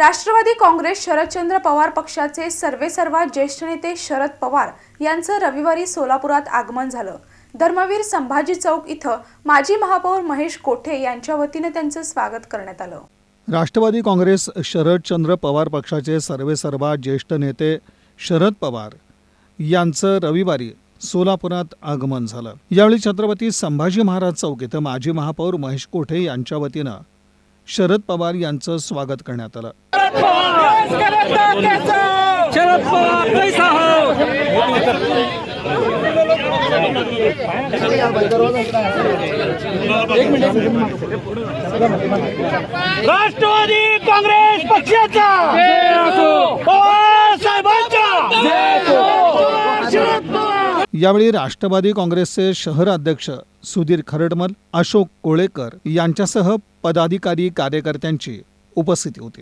राष्ट्रवादी काँग्रेस शरदचंद्र पवार पक्षाचे सर्वेसर्वा ज्येष्ठ नेते शरद पवार यांचं रविवारी सोलापुरात आगमन झालं. धर्मवीर संभाजी चौक इथं माजी महापौर महेश कोठे यांच्या वतीनं त्यांचं स्वागत करण्यात आलं. राष्ट्रवादी काँग्रेस शरदचंद्र पवार पक्षाचे सर्वेसर्वा ज्येष्ठ नेते शरद पवार यांचं रविवारी सोलापुरात आगमन झालं. यावेळी छत्रपती संभाजी महाराज चौक इथं माजी महापौर महेश कोठे यांच्या वतीनं शरद पवार यांचं स्वागत करण्यात आलं. शरद पवार कैसा राष्ट्रवादी काँग्रेस पक्षाचा. पवार साहेबांचा. यावेळी राष्ट्रवादी काँग्रेसचे शहर अध्यक्ष सुधीर खरडमल अशोक कोळेकर यांच्यासह पदाधिकारी कार्यकर्त्यांची उपस्थिती होती.